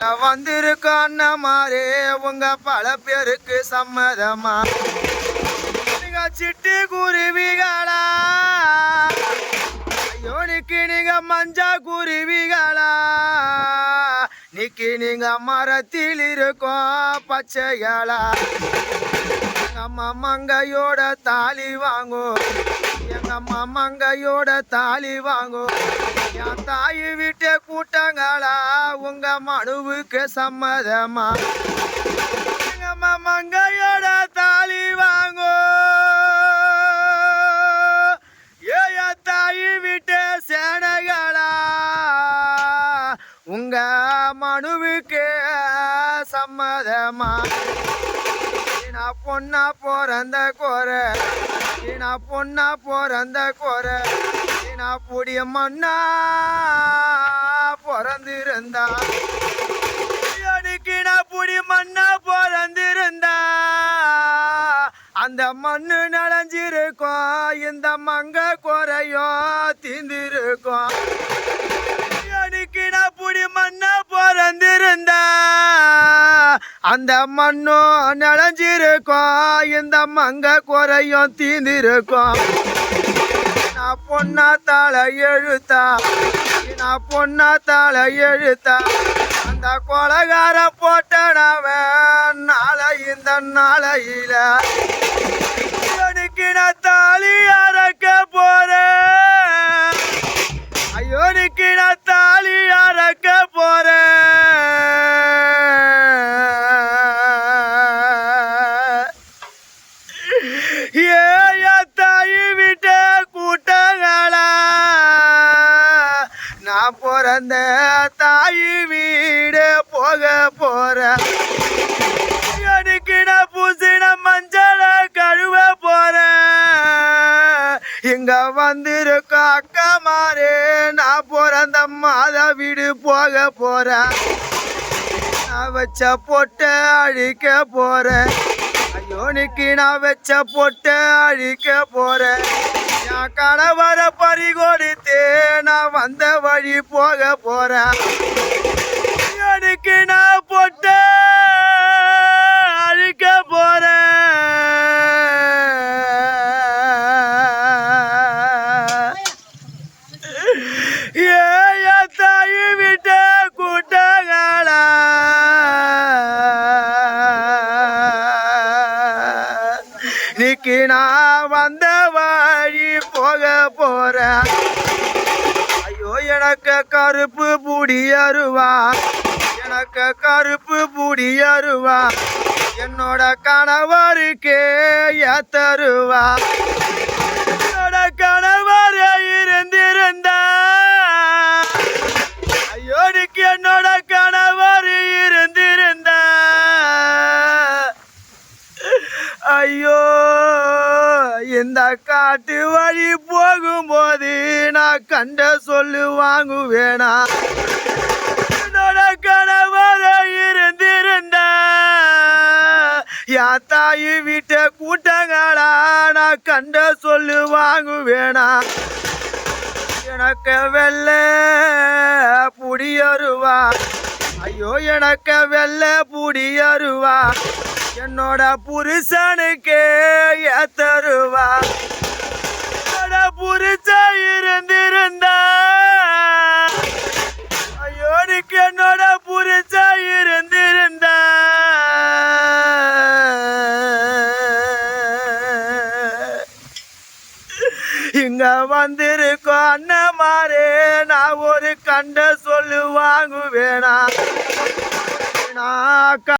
வந்திருக்கோம் அண்ணமாரே உங்க பல பேருக்கு சம்மதமா? நீங்க சிட்டு குருவிகளா? ஐயோனிக்கு நீங்க மஞ்சா குருவிகளா? நிக்கி நீங்க மரத்தில் இருக்கோம் பச்சைகளா? நம்ம மங்கையோட தாலி வாங்கும். எங்க அம்மா மங்கையோட தாலி வாங்கும் என் தாய் வீட்டு கூட்டங்களா? உங்க மனுவுக்கு சம்மதமா? எங்க அம்மா மங்கையோட தாலி வாங்கும் ஏ என் தாய் வீட்டு சேனைகளா? உங்க மனுவுக்கு சம்மதமா? நான் பொண்ணா பிறந்த குறை. நான் பொண்ணா பிறந்த கோர நான் புடிய மண்ணா பிறந்திருந்தா. எனக்கு புடி மண்ணா பிறந்திருந்தா. அந்த மண்ணு நனைஞ்சிருக்கும். இந்த மங்க குறையோ தீந்திருக்கும். அந்த மண்ணும் நனைஞ்சிருக்கும் இந்த மங்க குறையும் தீந்திருக்கும். நான் பொண்ணா தாள எழுத்தா. நான் பொண்ணா தாள எழுத்தா. அந்த கொலகார போட்டனவன். நாளை இந்த நாளையில எனக்கு நான் தாலி அறக்க போறேன் ஐயோனுக்கு நான் தாலி அறக்க போறேன் ஏ தாய் விட்ட கூட்டங்களா அந்த தாய் வீடு போக போற. எனக்கு பூசின மஞ்சள கழுவ போற. இங்க வந்திருக்க அக்கா மாறே நான் பிறந்த மாத வீடு போக போற. நான் வச்ச பொட்டை அழிக்க போறேன் ஐயோனுக்கு நான் வச்ச பொட்டை அழிக்க போறேன் என் கணவரை பறி வந்த வழி போக போறேன் எனக்கு நான் பொட்டை அழிக்க போறேன் நான் வந்த வழி போக போறேன் எனக்கு கருப்பு பூடி அருவா. எனக்கு கருப்பு பூடி அருவா. என்னோட கணவருக்கே ஏத்தருவா. இந்த காட்டு வழி போகும்போது நான் கண்ட சொல்லு வாங்குவேனா? என்னோட கணவர இருந்திருந்த. என் தாய் வீட்டை கூட்டங்களா நான் கண்ட சொல்லு வாங்குவேனா? எனக்கு வெள்ள புடியருவா. ஐயோ எனக்கு வெள்ள புடியருவா. என்னோட புருஷனுக்கு ஏத்தருவா. என்னோட புருஷன் இருந்திருந்தா. ஐயோனுக்கு என்னோட புருஷன் இருந்திருந்தா. இங்க வந்திருக்கோம் அண்ணமாரே நான் ஒரு கண்ட சொல்லு வாங்குவேனா. நான்